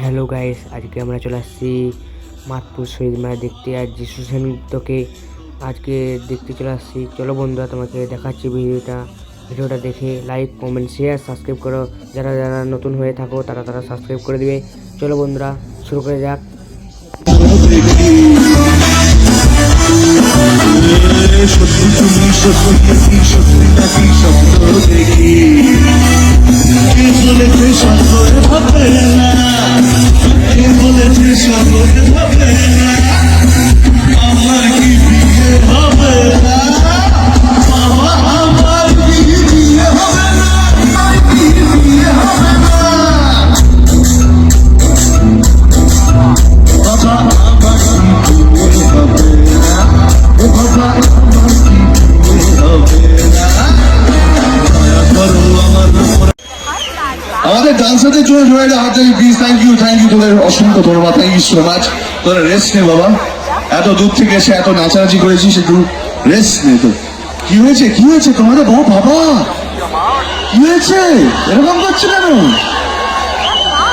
Hello guys আজকে আমরা চলে আসছি মাতপুর শহীদ মায়া দেখতে আর যিশু সেনগুপ্তকে আজকে দেখতে চলে আসছি। চলো বন্ধুরা, তোমাকে দেখাচ্ছি ভিডিওটা। ভিডিওটা দেখে লাইক কমেন্ট শেয়ার সাবস্ক্রাইব করো। যারা যারা নতুন হয়ে থাকো, তারা তারা সাবস্ক্রাইব করে দিবে। চলো বন্ধুরা, শুরু করে যাক। দেখি ডান্সারদের জন্য জোরে হাত তালি please thank you thank you তোদের অসংখ্য ধন্যবাদ। থ্যাংক ইউ সো মাচ তোরা রেস্ট নে বাবা। এত দূর থেকে এসে এত নাচানাচি করেছিস, একটু রেস্ট নে তো কি হয়েছে? কি হয়েছে? তোমাদের বাবা বাবা! কি হয়েছে? এরকম করছে কেন?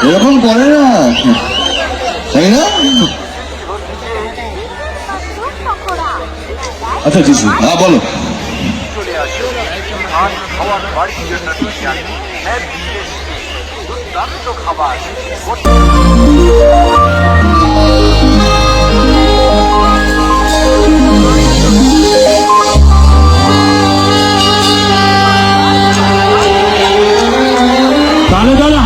এরকম করে না। তাই না? আচ্ছা ঠিক হ্যাঁ বলো। চলে খাওয়ার বাড়ির জন্য দুর্দান্ত খাবার। তাহলে তাহলে